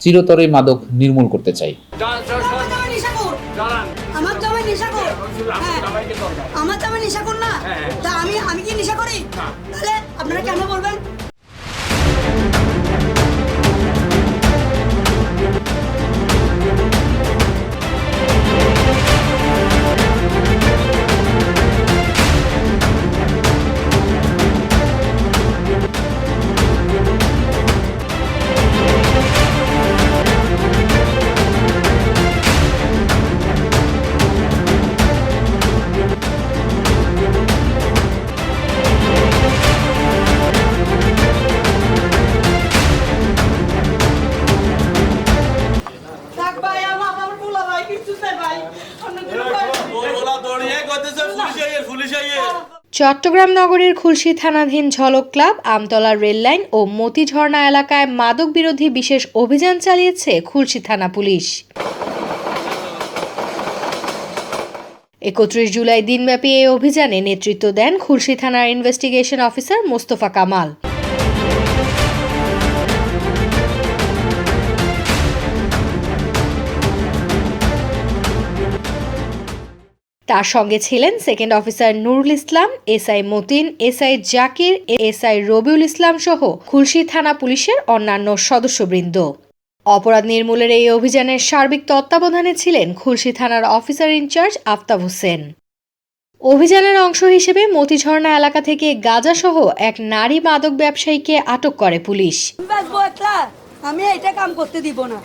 চিরতরে মাদক নির্মূল করতে চাই। আমার জামাই নেশাখোর। আমার জামাই নেশাখোর। হ্যাঁ। আমার জামাই নেশাখোর না? তা আমি আমি কি নেশা করি তাহলে আপনারা কেন বলবেন? চট্টগ্রাম নগরের খুলশী থানাধীন Jhalak club Amtala rail line ও মতিঝর্ণা এলাকায় মাদক বিরোধী বিশেষ অভিযান চালিয়েছে খুলশী থানা পুলিশ। একত্রিশ জুলাই দিনব্যাপী এই অভিযানে নেতৃত্ব দেন খুলশী থানার ইনভেস্টিগেশন অফিসার মোস্তফা কামাল। তার সঙ্গে ছিলেন second officer Nurul Islam SI Matin SI Zakir SI Rabiul Islam সহ খুলশী থানা পুলিশের অন্যান্য সদস্যবৃন্দ। অপরাধ নির্মূলের এই অভিযানের সার্বিক তত্ত্বাবধানে ছিলেন খুলশি থানার অফিসার ইনচার্জ আফতাব হোসেন। অভিযানের অংশ হিসেবে মতিঝর্ণা এলাকা থেকে গাঁজাসহ এক নারী মাদক ব্যবসায়ীকে আটক করে পুলিশ। আমি এইটা কাম করতে দিব না।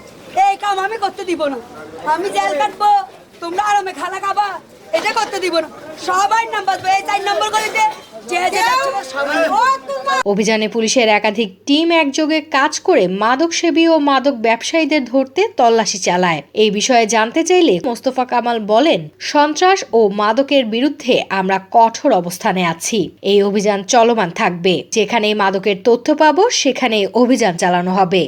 এই কাম আমি করতে দিব না। আমি জেল কাটবো তোমরা আরামে খানা খাবা। এটা করতে দিব না। সবাই নাম বাঁচবো এই চার নম্বর করে দে। অভিযানে পুলিশের একাধিক টিম একযোগে কাজ করে মাদক সেবী ও মাদক ব্যবসায়ীদের ধরতে তল্লাশি চালায়। এই বিষয়ে জানতে চাইলে মোস্তফা কামাল বলেন সন্ত্রাস ও মাদকের বিরুদ্ধে আমরা কঠোর অবস্থানে আছি। এই অভিযান চলমান থাকবে। যেখানে মাদকের তথ্য পাবো সেখানে অভিযান চালানো হবে।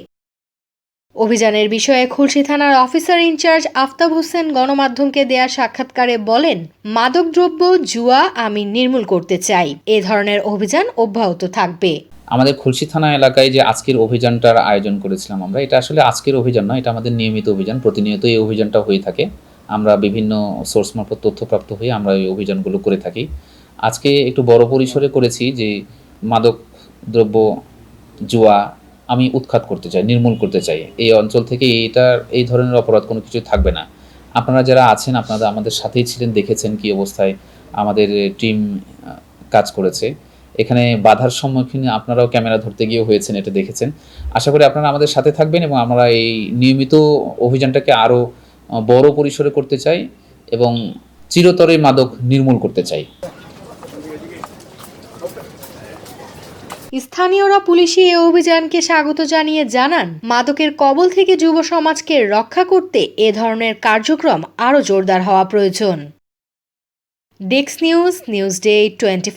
অভিযানের বিষয়ে খুলশি থানার অফিসার ইনচার্জ আফতাব হোসেন গণমাধ্যমকে দেয়া সাক্ষাৎকারে বলেন, মাদকদ্রব্য, জুয়া আমি নির্মূল করতে চাই। এ ধরনের অভিযান অব্যাহত থাকবে। আমাদের খুলশি থানা এলাকায় যে আজকের অভিযানটার আয়োজন করেছিলাম আমরা, এটা আসলে আজকের অভিযান নয়, এটা আমাদের নিয়মিত অভিযান, প্রতিনিয়ত এই অভিযানটা হয়ে থাকে। আমরা বিভিন্ন সোর্স মারফত তথ্যপ্রাপ্ত হয়ে আমরা এই অভিযানগুলো করে থাকি। আজকে একটু বড় পরিসরে করেছি যে মাদক দ্রব্য জুয়া আমি উৎখাত করতে চাই, নির্মূল করতে চাই। এই অঞ্চল থেকে এইটার, এই ধরনের অপরাধ কোনো কিছু থাকবে না। আপনারা যারা আছেন, আপনারা আমাদের সাথেই ছিলেন, দেখেছেন কি অবস্থায় আমাদের টিম কাজ করেছে। এখানে বাধার সম্মুখীন আপনারাও ক্যামেরা ধরতে গিয়ে হয়েছেন, এটা দেখেছেন। আশা করি আপনারা আমাদের সাথে থাকবেন এবং আমরা এই নিয়মিত অভিযানটাকে আরও বড় পরিসরে করতে চাই এবং চিরতরে মাদক নির্মূল করতে চাই। স্থানীয়রা পুলিশি এ অভিযানকে স্বাগত জানিয়ে জানান, মাদকের কবল থেকে যুব সমাজকে রক্ষা করতে এ ধরনের কার্যক্রম আরও জোরদার হওয়া প্রয়োজন। ডেক্স নিউজ নিউজ ডে টোয়েন্টি